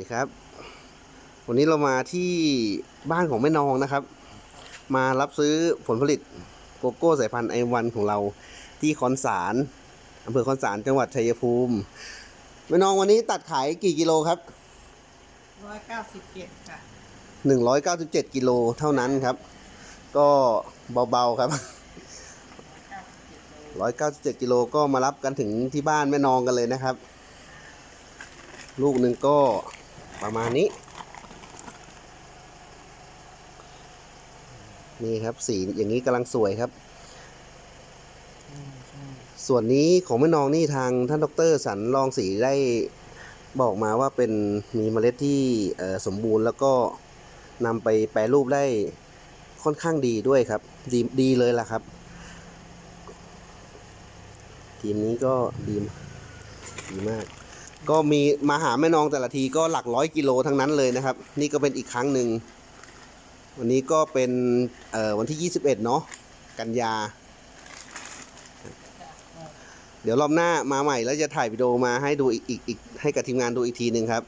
ดีครับ วันนี้เรามาที่บ้านของแม่นองนะครับ มารับซื้อผลผลิตโกโก้สายพันธุ์ไอวันของเราที่คอนสารอำเภอคอนสารจังหวัดชัยภูมิแม่นองวันนี้ตัดขายกี่กิโลครับร้อยเก้าสิบเจ็ดค่ะ197กิโลเท่านั้นครับ ก็เบาๆครับเก้าสิบเจ็ดโล197กิโลก็มารับกันถึงที่บ้านแม่นองกันเลยนะครับ ลูกหนึ่งก็ ประมาณนี้ นี่ครับสีอย่างนี้กำลังสวยครับ ส่วนนี้ของแม่นองนี่ทางท่านดรสันรองสีได้บอกมาว่าเป็นมีเมล็ดที่สมบูรณ์แล้วก็นำไปแปรรูปได้ค่อนข้างดีด้วยครับ ดีดีเลยล่ะครับ ทีมนี้ก็ดีดีมาก ก็มีมาหาแม่นองแต่ละทีก็หลักร้อยกิโลทั้งนั้นเลยนะครับ นี่ก็เป็นอีกครั้งหนึ่ง วันนี้ก็เป็นวันที่ 21 เนาะกันยา เดี๋ยวรอบหน้ามาใหม่แล้วจะถ่ายวิดีโอมาให้ดูอีกอีกอีกให้กับทีมงานดูอีกทีหนึ่งครับ